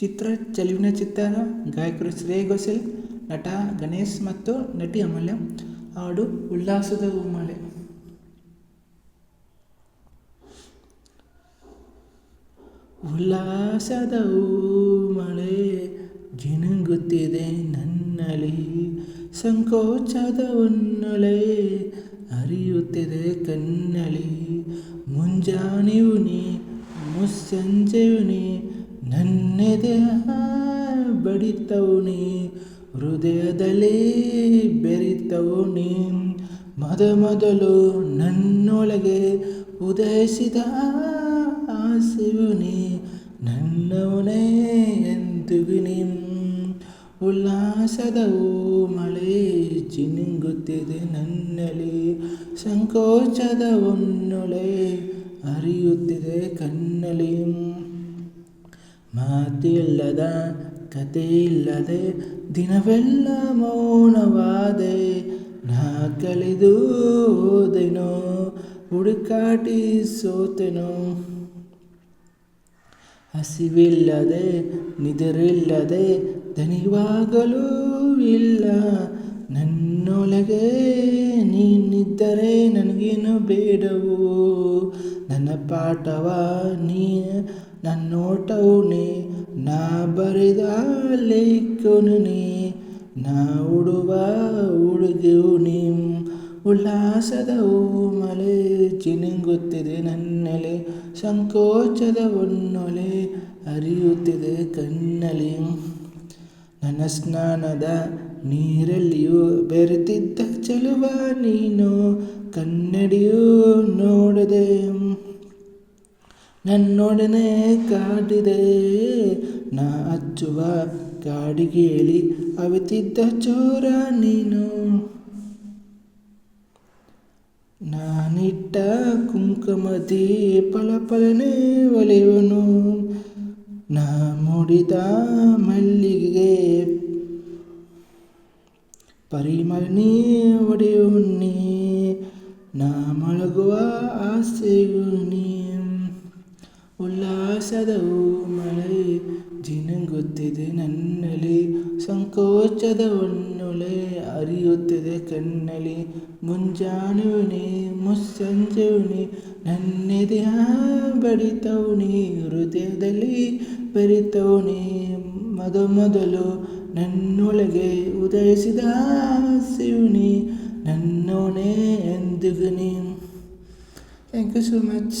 ಚಿತ್ರ ಚೆಲುವಿನ ಚಿತ್ರ ಗಾಯಕರು ಶ್ರೇಯ ಘೋಷಲ್, ನಟ ಗಣೇಶ್ ಮತ್ತು ನಟಿ ಅಮಲ್ಯ. ಹಾಡು ಉಲ್ಲಾಸದ ಉಮಳೆ ಉಲ್ಲಾಸದ ಮಳೆ ಜಿನುಗುತ್ತಿದೆ ನನ್ನಲಿ ಸಂಕೋಚದ ಉನ್ನಳೆ ಹರಿಯುತ್ತಿದೆ ಕನ್ನಳಿ ಮುಂಜಾನೆಯು ನೀ, ಮುಸ್ಸಂಜೆಯು ನೀ ನನ್ನೆದೆಯ ಬಡಿತವು ನೀ, ಹೃದಯದಲ್ಲಿ ಬೆರಿತವು ನೀ. ಮದ ಮೊದಲು ನನ್ನೊಳಗೆ ಉದಯಿಸಿದ ನೀ, ನನ್ನವನೇ ಎಂದುಗಿನಿ ನೀ. ಉಲ್ಲಾಸದ ಮಳೆ ಚಿನುಗುತ್ತಿದೆ ನನ್ನಲ್ಲಿ, ಸಂಕೋಚದ ಒನ್ನೊಳೆ ಹರಿಯುತ್ತಿದೆ ಕಣ್ಣಲ್ಲಿ. ಮಾತಿಲ್ಲದ ಕಥೆಯಿಲ್ಲದೆ ದಿನವೆಲ್ಲ ಮೌನವಾದೆ ನಾ ಕಳೆದು ಹೋದೆನೋ ಹುಡುಕಾಟಿ ಸೋತೆನೋ. ಹಸಿವಿಲ್ಲದೆ ನಿದರಿಲ್ಲದೆ ದನಿವಾಗಲೂ ಇಲ್ಲ. ನನ್ನೊಳಗೆ ನೀನಿದ್ದರೆ ನನಗೇನು ಬೇಡವು. ನನ್ನ ಪಾಠವ ನೀ ನನ್ನೋಟವು ನೀ ಬರೆದ ಲೇಖನು ನೀ. ನಾ ಉಡುವ ಉಡುಗೆವು ನೀ ಉಲ್ಲಾಸದ ಮಳೆ ಚಿನಿಂಗುತ್ತಿದೆ ನನ್ನೆಲೆ, ಸಂಕೋಚದ ಒನ್ನೊಲೆ ಅರಿಯುತ್ತಿದೆ ಕಣ್ಣಲೆ. ನನ್ನ ಸ್ನಾನದ ನೀರಲ್ಲಿಯೂ ಬೆರೆತಿದ್ದ ಚೆಲುವ ನೀನು. ಕನ್ನಡಿಯೂ ನೋಡದೆ ನನ್ನೊಡನೆ ಕಾಡಿದೆ. ನಾ ಅಚ್ಚುವ ಕಾಡಿಗೇಳಿ ಅವಿತಿದ್ದ ಚೋರ ನೀನು. ನಾನಿಟ್ಟ ಕುಂಕುಮದಿ ಫಲಫಲನೆ ಒಲೆಯುವನು. ನಾ ಮುಡಿದ ಮಲ್ಲಿಗೆ ಪರಿಮಳನೇ ಒಡೆಯುವನಿ. ಉಲ್ಲಾಸದ ಮಳೆ ಜಿನುಗುತ್ತಿದೆ ನನ್ನಲ್ಲಿ. ಸಂಕೋಚದ ಹೊನ್ನೊಳೆ ಅರಿಯುತ್ತಿದೆ ಕಣ್ಣಲ್ಲಿ. ಮುಸ್ಸಂಜೆಯು ನೀ ನನ್ನೆದೆಯ ಬಡಿತವಣಿ, ಹೃದಯದಲ್ಲಿ ಬರಿತವಣಿ. ಮೊದ ಮೊದಲು ನನ್ನೊಳಗೆ ಉದಯಿಸಿದ ಶಿವಣಿ ನನ್ನೋಣೆ ಎಂದಿಗುನಿ ಥ್ಯಾಂಕ್ ಯು ಸೋ ಮಚ್